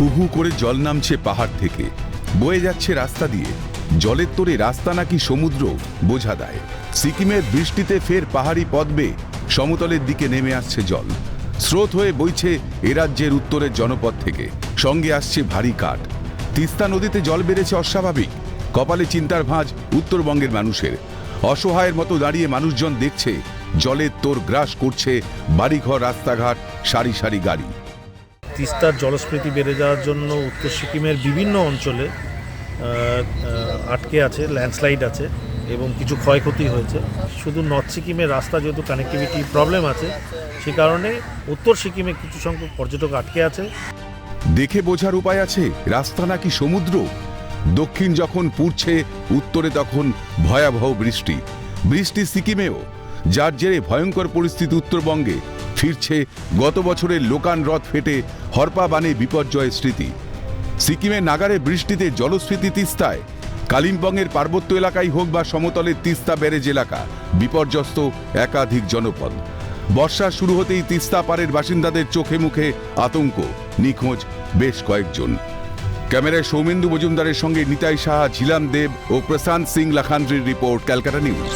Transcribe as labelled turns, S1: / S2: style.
S1: হু হু করে জল নামছে পাহাড় থেকে। বয়ে যাচ্ছে রাস্তা দিয়ে। জলের তোরে রাস্তা নাকি সমুদ্র, বোঝা দেয়। সিকিমের বৃষ্টিতে ফের পাহাড়ি পথ বেয়ে সমতলের দিকে নেমে আসছে জল। স্রোত হয়ে বইছে এ রাজ্যের উত্তরের জনপদ থেকে। সঙ্গে আসছে ভারী কাঠ। তিস্তা নদীতে জল বেড়েছে অস্বাভাবিক। কপালে চিন্তার ভাঁজ উত্তরবঙ্গের মানুষের। অসহায়ের মতো দাঁড়িয়ে মানুষজন দেখছে, জলের তোর গ্রাস করছে বাড়িঘর, রাস্তাঘাট, সারি সারি গাড়ি।
S2: তিস্তার জলস্ফীতি বেড়ে যাওয়ার জন্য উত্তর সিকিমের বিভিন্ন অঞ্চলে আটকে আছে, ল্যান্ডস্লাইড আছে এবং কিছু ক্ষয়ক্ষতি হয়েছে। শুধু নর্থ সিকিমের রাস্তা যেহেতু কানেক্টিভিটি প্রবলেম আছে, সে কারণে উত্তর সিকিমে কিছু সংখ্যক পর্যটক আটকে আছে।
S1: দেখে বোঝার উপায় আছে, রাস্তা নাকি সমুদ্র? দক্ষিণ যখন পুড়ছে, উত্তরে তখন ভয়াবহ বৃষ্টি। বৃষ্টি সিকিমেও, যার জেরে ভয়ঙ্কর পরিস্থিতি উত্তরবঙ্গে। ফিরছে গত বছরের লোকান রথ ফেটে হরপা বানে বিপর্যয়ের স্মৃতি। সিকিমের নাগারে বৃষ্টিতে জলস্ফীতি তিস্তায়। কালিম্পংয়ের পার্বত্য এলাকায় হোক বা সমতলের তিস্তা ব্যারেজ এলাকা, বিপর্যস্ত একাধিক জনপদ। বর্ষা শুরু হতেই তিস্তা পাড়ের বাসিন্দাদের চোখে মুখে আতঙ্ক, নিখোঁজ বেশ কয়েকজন। ক্যামেরায় সৌমেন্দু মজুমদারের সঙ্গে নিতাই সাহা, ঝিলাম দেব ও প্রশান্ত সিং লাখান্দ্রির রিপোর্ট, ক্যালকাটা নিউজ।